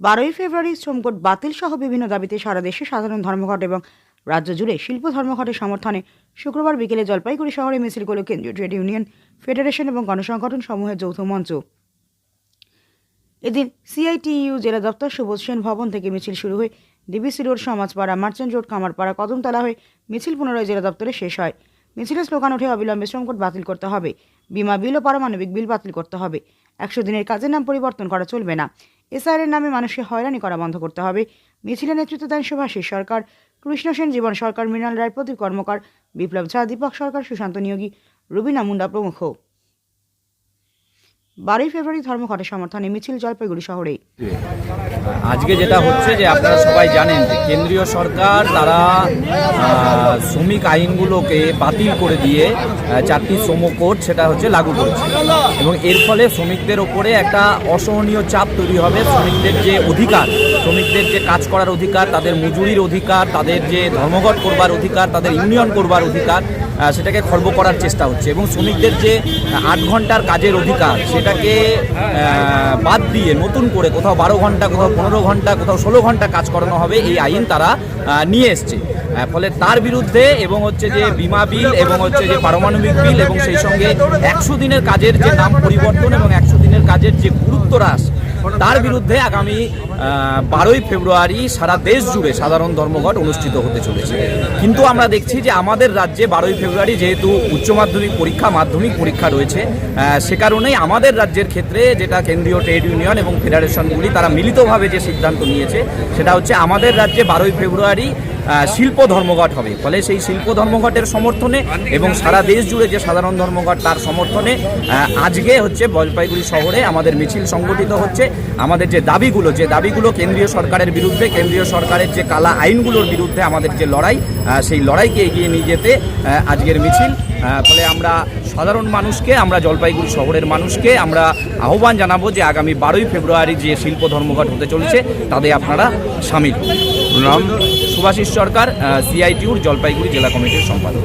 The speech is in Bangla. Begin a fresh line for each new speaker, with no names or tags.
বারোই ফেব্রুয়ারি শ্রমকোট বাতিল সহ বিভিন্ন দাবিতে সারা দেশে সাধারণ ধর্মঘট এবং রাজ্য জুড়ে শিল্প ধর্মঘটের সমর্থনে শুক্রবার বিকেলে জলপাইগুড়ি শহরে মিছিল করল কেন্দ্রীয় ট্রেড ইউনিয়ন, ফেডারেশন এবং গণসংগঠন সমূহের যৌথ মঞ্চ। এদিন সিআইটিইউ জেলা দপ্তর সুবোধ সেন ভবন থেকে মিছিল শুরু হয়ে DBC road, Samajpara, merchant road, Kamarpara Kadamtala হয়ে মিছিল পুনরায় জেলা দপ্তরে শেষ হয়। মিছিলের স্লোগান উঠে অবিলম্বে শ্রমকোট বাতিল করতে হবে। বিমা বিল ও পারমাণবিক বিল বাতিল করতে হবে। একশো দিনের কাজের নাম পরিবর্তন করা চলবে না। এসআইআর নামে মানুষকে হয়রানি করা বন্ধ করতে হবে। মিছিলে নেতৃত্ব দেন সুভাষী সরকার। কৃষ্ণ সেন, জীবন সরকার, মৃণাল রায় প্রদীপ কর্মকার, বিপ্লব ঝা, দীপক সরকার, সুশান্ত নিয়োগী, রুবিনা মুন্ডা প্রমুখ। বারোই ফেব্রুয়ারি ধর্মঘটের সমর্থনে মিছিল জলপাইগুড়ি শহরে
আজকে যেটা হচ্ছে যে আপনারা সবাই জানেন যে কেন্দ্রীয় সরকার তারা শ্রমিক আইনগুলোকে বাতিল করে দিয়ে চারটি শ্রম কোড সেটা হচ্ছে লাগু করেছে। এবং এর ফলে শ্রমিকদের ওপরে একটা অসহনীয় চাপ তৈরি হবে। শ্রমিকদের যে অধিকার, শ্রমিকদের যে কাজ করার অধিকার, তাদের মজুরির অধিকার, তাদের যে ধর্মঘট করবার অধিকার, তাদের ইউনিয়ন করবার অধিকার সেটাকে খর্ব করার চেষ্টা হচ্ছে এবং শ্রমিকদের যে আট ঘণ্টার কাজের অধিকার সেটাকে বাদ দিয়ে নতুন করে কোথাও বারো ঘণ্টা, কোথাও পনেরো ঘণ্টা, কোথাও ষোলো ঘণ্টা কাজ করানো হবে এই আইন তারা নিয়ে এসছে। ফলে তার বিরুদ্ধে এবং হচ্ছে যে বিমা বিল এবং হচ্ছে যে পারমাণবিক বিল এবং সেই সঙ্গে একশো দিনের কাজের যে নাম পরিবর্তন এবং একশো দিনের কাজের যে গুরুত্ব হ্রাস, তার বিরুদ্ধে আগামী বারোই ফেব্রুয়ারি সারা দেশ জুড়ে সাধারণ ধর্মঘট অনুষ্ঠিত হতে চলেছে। কিন্তু আমরা দেখছি যে আমাদের রাজ্যে বারোই ফেব্রুয়ারি যেহেতু উচ্চ মাধ্যমিক পরীক্ষা মাধ্যমিক পরীক্ষা রয়েছে সে কারণেই আমাদের রাজ্যের ক্ষেত্রে যেটা কেন্দ্রীয় ট্রেড ইউনিয়ন এবং ফেডারেশনগুলি তারা মিলিতভাবে যে সিদ্ধান্ত নিয়েছে, সেটা হচ্ছে আমাদের রাজ্যে বারোই ফেব্রুয়ারি শিল্প ধর্মঘট হবে। ফলে সেই শিল্প ধর্মঘটের সমর্থনে এবং সারা দেশ জুড়ে যে সাধারণ ধর্মঘট তার সমর্থনে আজকে হচ্ছে জলপাইগুড়ি শহরে আমাদের মিছিল সংগঠিত হচ্ছে। আমাদের যে দাবিগুলো যে দাবিগুলো কেন্দ্রীয় সরকারের বিরুদ্ধে, কেন্দ্রীয় সরকারের যে কালা আইনগুলোর বিরুদ্ধে আমাদের যে লড়াই সেই লড়াইকে এগিয়ে নিয়ে যেতে আজকের মিছিল। ফলে আমরা সাধারণ মানুষকে আমরা জলপাইগুড়ি শহরের মানুষকে আমরা আহ্বান জানাব যে আগামী বারোই ফেব্রুয়ারি যে শিল্প ধর্মঘট হতে চলেছে তাতে আপনারা সামিল। নাম সুভাষিস সরকার সিআইটিউর জলপাইগুড়ি জেলা কমিটির সম্পাদক